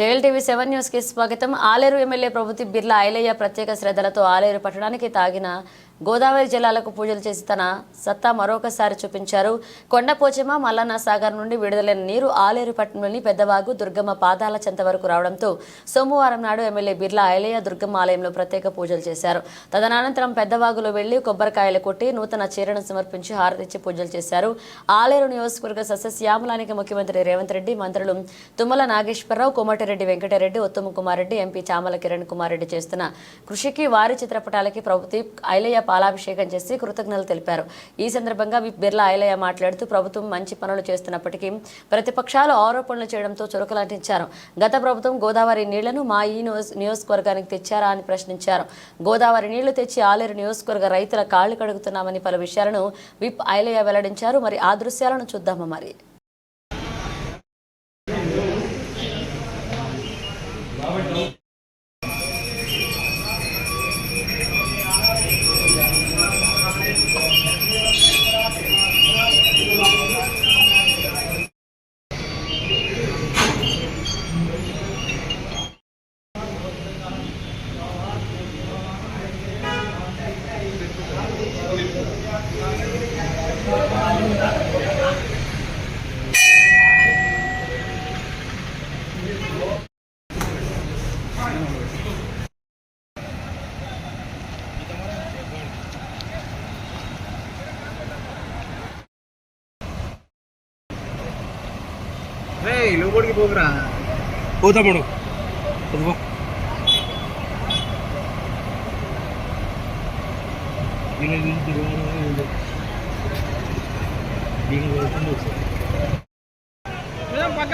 Jail TV seven న్యూస్కి స్వాగతం. Aleru MLA ప్రభుత్వ బిర్లా ఐలయ్య ప్రత్యేక శ్రద్ధలతో ఆలేరు పట్టణానికి తాగిన గోదావరి జిల్లాలకు పూజలు చేసి తన సత్తా మరొకసారి చూపించారు. కొండపోచమ్మ మల్లన్న సాగర్ నుండి విడుదలైన నీరు ఆలేరు పట్టణంలోని పెద్దవాగు దుర్గమ్మ పాదాల చెంత వరకు రావడంతో సోమవారం నాడు ఎమ్మెల్యే బిర్లా ఐలయ్య దుర్గమ్మ ఆలయంలో ప్రత్యేక పూజలు చేశారు. తదనంతరం పెద్దవాగులో వెళ్ళి కొబ్బరికాయలు కొట్టి నూతన చీరను సమర్పించి హారతిచ్చి పూజలు చేశారు. ఆలేరు నియోజకవర్గ సస్యశ్యామలానికి ముఖ్యమంత్రి రేవంత్ రెడ్డి మంత్రులు తుమ్మల నాగేశ్వరరావు కోమటిరెడ్డి వెంకటరెడ్డి ఉత్తమ కుమార్ రెడ్డి ఎంపీ చామల కిరణ్ కుమార్ రెడ్డి చేస్తున్న కృషికి వారి చిత్రపటాలకి ప్రభుదీప్ ఐలయ్య పాలాభిషేకం చేసి కృతజ్ఞతలు తెలిపారు. ఈ సందర్భంగా విప్ బిర్లా ఐలయ్య మాట్లాడుతూ ప్రభుత్వం మంచి పనులు చేస్తున్నప్పటికీ ప్రతిపక్షాలు ఆరోపణలు చేయడంతో చురుకులంటించారు గత ప్రభుత్వం గోదావరి నీళ్ళను మా ఈ నియోజకవర్గానికి తెచ్చారా అని ప్రశ్నించారు. గోదావరి నీళ్ళు తెచ్చి ఆలేరు నియోజకవర్గ రైతుల కాళ్ళు కడుగుతున్నామని పలు విషయాలను విప్ ఐలయ్య వెల్లడించారు. మరి ఆ దృశ్యాలను చూద్దామా మరి? లోపలికి పోకురా. పోతామడు ఒకసారి. పక్క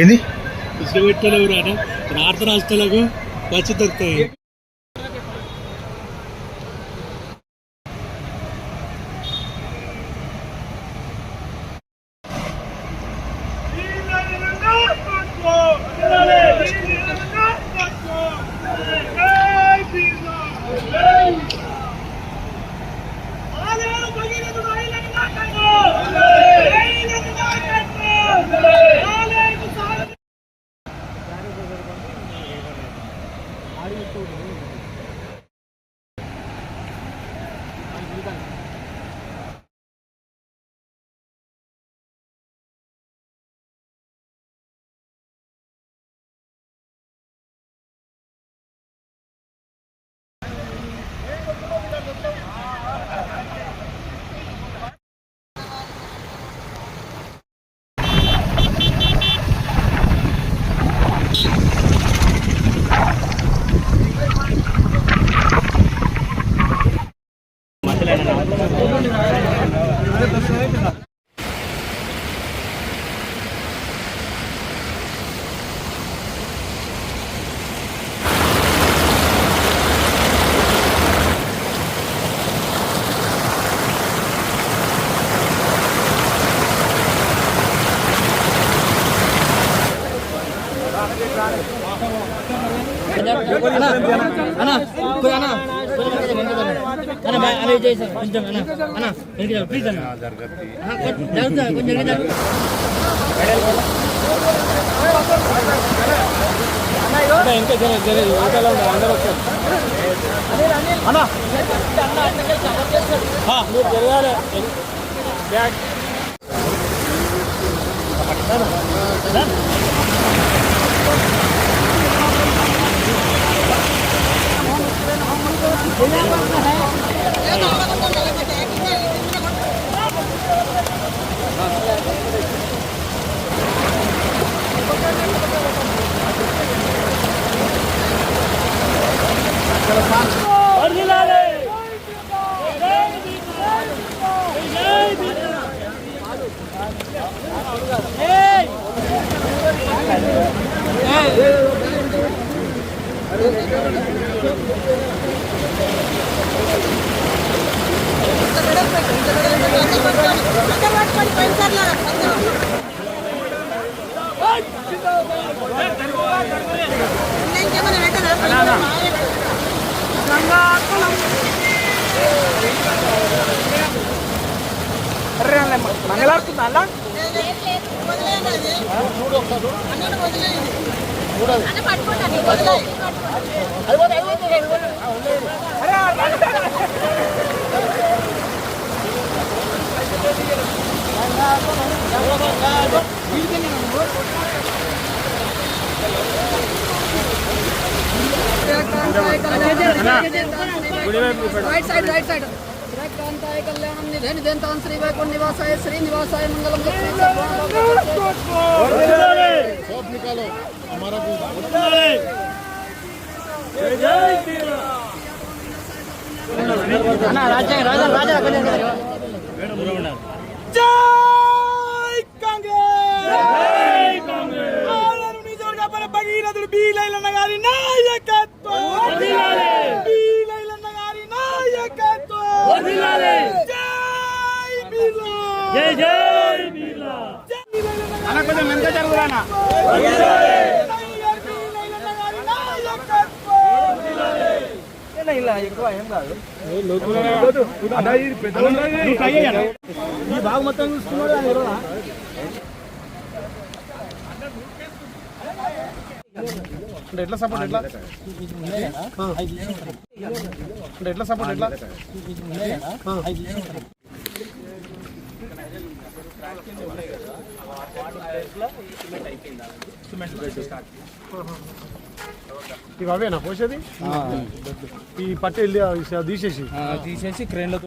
ఏంది? ఇసుక పెట్టలేవు రాట రాత్రి రాష్ట్రాలకు వచ్చి దొరుకుతాయి కొంచెం అన్న అన్న వెనక ప్లీజ్ అన్న. జరుగుతుంది కొంచెం ఇంకా జర జర ఆటోలో అందరూ వచ్చారు. అన్న. మీరు జరగాలి. బ్యాగ్. పట్టుతారా Hey! Hey! మంగళాడుతుందా అలా చూడు ఒకసారి చూడాలి రైట్ సైడ్ రైట్ సైడ్ శ్రీకాంతాయ కళ్యాణం నిధే నిధేంతాం శ్రీ వైకుంఠ నివాసాయ శ్రీ నివాసాయ మంగళం జై కాంగ్రెస్ జై కాంగ్రెస్ ఆలరు భగీరథుడు బీలైలన్న గారి నాయకత్వం! వర్ధిల్లాలి బీలైలన్న గారి నాయకత్వం! వర్ధిల్లాలి జై బీలా! జై జై బీలా! అన్న కొంచెం వెనక జరుగురానా? ఇలా ఎక్కువ ఏం కాదు ఈ బాగు మొత్తం చూసుకున్నాడు ఆయన ఇరవై అంటే ఎట్లా సపోర్ట్ ఎట్లా? అంటే ఎట్లా సపోర్ట్ ఎట్లా? ఇవి అవేనా పోసేది? ఈ పట్టి వెళ్ళి తీసేసి. తీసేసి క్రేన్లో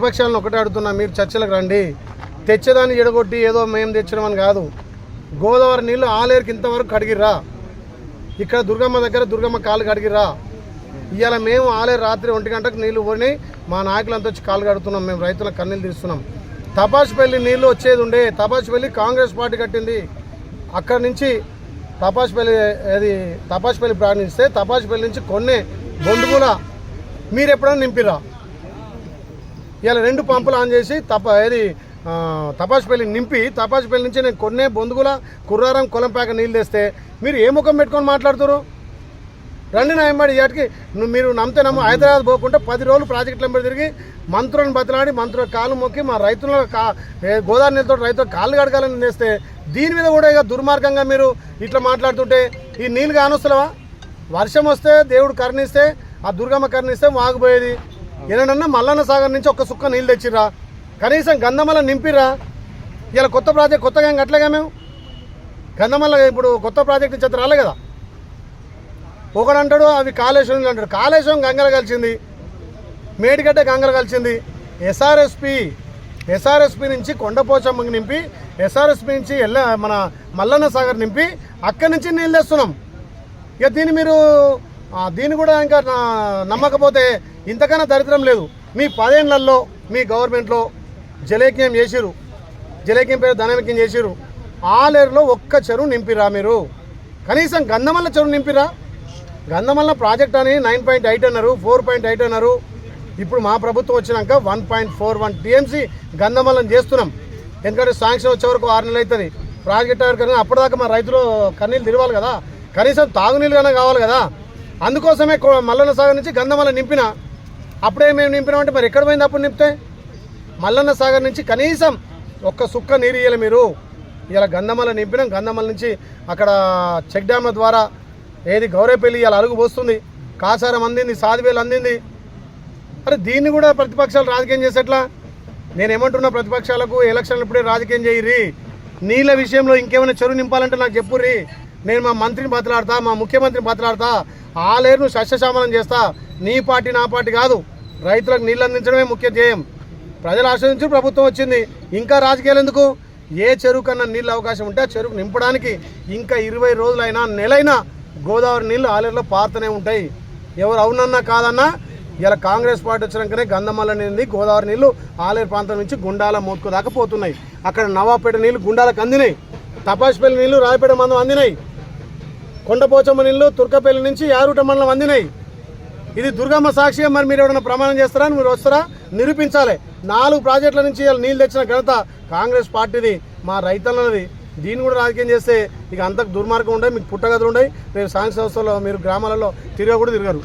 ప్రతిపక్షాలను ఒకటే మీరు చర్చలకు రండి. తెచ్చేదాన్ని ఎడగొట్టి ఏదో మేము తెచ్చడం అని కాదు. గోదావరి నీళ్ళు ఆలేరుకి ఇంతవరకు కడిగిర్రా. ఇక్కడ దుర్గమ్మ దగ్గర దుర్గమ్మ కాలు కడిగిర్రా. ఇవాళ మేము ఆలేరు రాత్రి ఒంటి గంటకు నీళ్ళు పోయి మా నాయకులంతా వచ్చి కాలు కడుతున్నాం మేము రైతుల కన్నీళ్ళు తీస్తున్నాం తపాసుపల్లి నీళ్ళు వచ్చేది ఉండే తపాసుపల్లి కాంగ్రెస్ పార్టీ కట్టింది. అక్కడి నుంచి తపాసుపల్లి అది తపాసుపల్లి ప్రారంభిస్తే తపాసుపల్లి నుంచి కొన్నే బొండుగుల మీరు ఎప్పుడైనా నింపిరా ఇలా రెండు పంపులు ఆన్ చేసి తప ఏది తపాసుపల్లి నింపి తపాసుపల్లి నుంచి నేను కొన్నే బొందుగుల కుర్రారం కొలంపాక నీళ్ళు తెస్తే మీరు ఏ ముఖం పెట్టుకొని మాట్లాడుతారు రండి నా ఎంబడి ఏటికి నువ్వు మీరు నమ్మితే నమ్ము హైదరాబాద్ పోకుండా పది రోజులు ప్రాజెక్టుల ఎంబడి తిరిగి మంత్రులను బతిలాడి మంత్రుల కాలు మొక్కి మా రైతుల కా గోదావరి నీళ్ళతో రైతుల కాళ్ళు కడగాలని తెస్తే దీని మీద కూడా ఇక దుర్మార్గంగా మీరు ఇట్లా మాట్లాడుతుంటే ఈ నీళ్ళు కానొస్తలేవా? వర్షం వస్తే దేవుడు కరుణిస్తే ఆ దుర్గమ్మ కరుణిస్తే వాగిపోయేది ఏదన్నా మల్లన్న సాగర్ నుంచి ఒక్క సుక్క నీళ్ళు తెచ్చిర్రా? కనీసం గంధమల నింపిర్రా? ఇలా కొత్త ప్రాజెక్ట్ కొత్తగా ఏం కట్టలేగా మేము? గంధమల ఇప్పుడు కొత్త ప్రాజెక్ట్ నుంచి రాలే కదా? ఒకడంటాడు అవి కాళేశ్వరం అంటాడు. కాళేశ్వరం గంగల కలిసింది మేడిగడ్డ గంగలు కలిసింది. ఎస్ఆర్ఎస్పి ఎస్ఆర్ఎస్పి నుంచి కొండపోచమ్మకి నింపి ఎస్ఆర్ఎస్పి నుంచి ఎల్ల మన మల్లన్న సాగర్ నింపి అక్కడి నుంచి నీళ్ళు తెస్తున్నాం. ఇక దీన్ని మీరు దీన్ని కూడా ఇంకా నమ్మకపోతే ఇంతకన్నా దరిద్రం లేదు. మీ పదేళ్ళలో మీ గవర్నమెంట్లో జలేక్యం చేసిరు జలేక్యం పేరు ధనవిక్యం చేసిరు ఆలేరులో ఒక్క చెరువు నింపిరా మీరు? కనీసం గంధమల్ల చెరువు నింపిరా గంధమల్ల ప్రాజెక్ట్ అని నైన్ పాయింట్ ఎయిట్ అన్నారు ఫోర్ పాయింట్ ఎయిట్ అన్నారు. ఇప్పుడు మా ప్రభుత్వం వచ్చినాక one point four one TMC గంధమల్లం చేస్తున్నాం. ఎందుకంటే శాంక్షన్ వచ్చే వరకు ఆరు నెలలు అవుతుంది ప్రాజెక్ట్ కానీ అప్పటిదాకా మా రైతులు కన్నీళ్ళు తిరవాలి కదా. కనీసం తాగునీళ్ళు కన్నా కావాలి కదా. అందుకోసమే కొ- మల్లన్న సాగర్ నుంచి గంధమల్ల నింపిన అప్పుడే మేము నింపినామంటే మరి ఎక్కడ పోయింది అప్పుడు నింపితే? మల్లన్న సాగర్ నుంచి కనీసం ఒక్క సుక్క నీరు ఇయ్యాలి మీరు. ఇలా గంధమల నింపినాం. గంధమల నుంచి అక్కడ చెక్ డ్యామ్ల ద్వారా ఏది గౌరవపల్లి ఇలా అరుగు పోస్తుంది. కాసారం అందింది సాదివేలు అందింది. అరే దీన్ని కూడా ప్రతిపక్షాలు రాజకీయం చేసేట్లా? నేనేమంటున్నా ప్రతిపక్షాలకు ఎలక్షన్లు ఇప్పుడే రాజకీయం చేయరి నీళ్ళ విషయంలో ఇంకేమైనా చెరువు నింపాలంటే నాకు చెప్పుర్రి. నేను మా మంత్రిని బతలాడతా మా ముఖ్యమంత్రిని బతలాడతా. ఆ లేరును సస్యశామలం చేస్తా. నీ పార్టీ నా పార్టీ కాదు. రైతులకు నీళ్ళు అందించడమే ముఖ్య ధ్యేయం. ప్రజలు ఆశ్రయించి ప్రభుత్వం వచ్చింది. ఇంకా రాజకీయాలు ఎందుకు? ఏ చెరువు కన్నా నీళ్ళు అవకాశం ఉంటే ఆ చెరువు నింపడానికి ఇంకా ఇరవై రోజులైనా నెలైనా గోదావరి నీళ్ళు ఆలేరులో పారుతూనే ఉంటాయి. ఎవరు అవునన్నా కాదన్నా ఇలా కాంగ్రెస్ పార్టీ వచ్చినాకనే గంధమల్ల నీళ్ళు గోదావరి నీళ్ళు ఆలేరు ప్రాంతం నుంచి గుండాల మోత్కు దాకా పోతున్నాయి. అక్కడ నవాపేట నీళ్ళు గుండాలకు అందినాయి. తపాసిపల్లి నీళ్ళు రాయపేట మందం అందినాయి. కొండపోచమ్మ నీళ్ళు తుర్కపల్లి నుంచి యారుట మండలం అందినాయి. ఇది దుర్గమ్మ సాక్షిగా మరి మీరు ఎవరైనా ప్రమాణం చేస్తారా? మీరు వస్తారా? నిరూపించాలి. నాలుగు ప్రాజెక్టుల నుంచి నీళ్ళు తెచ్చిన ఘనత కాంగ్రెస్ పార్టీది మా రైతులది దీన్ని కూడా రాజకీయం చేస్తే ఇక అంతకు దుర్మార్గం ఉండే మీకు పుట్టగదులు ఉండవు మీరు సాయంత్ర సంస్థలో మీరు గ్రామాలలో తిరగ కూడా తిరగరు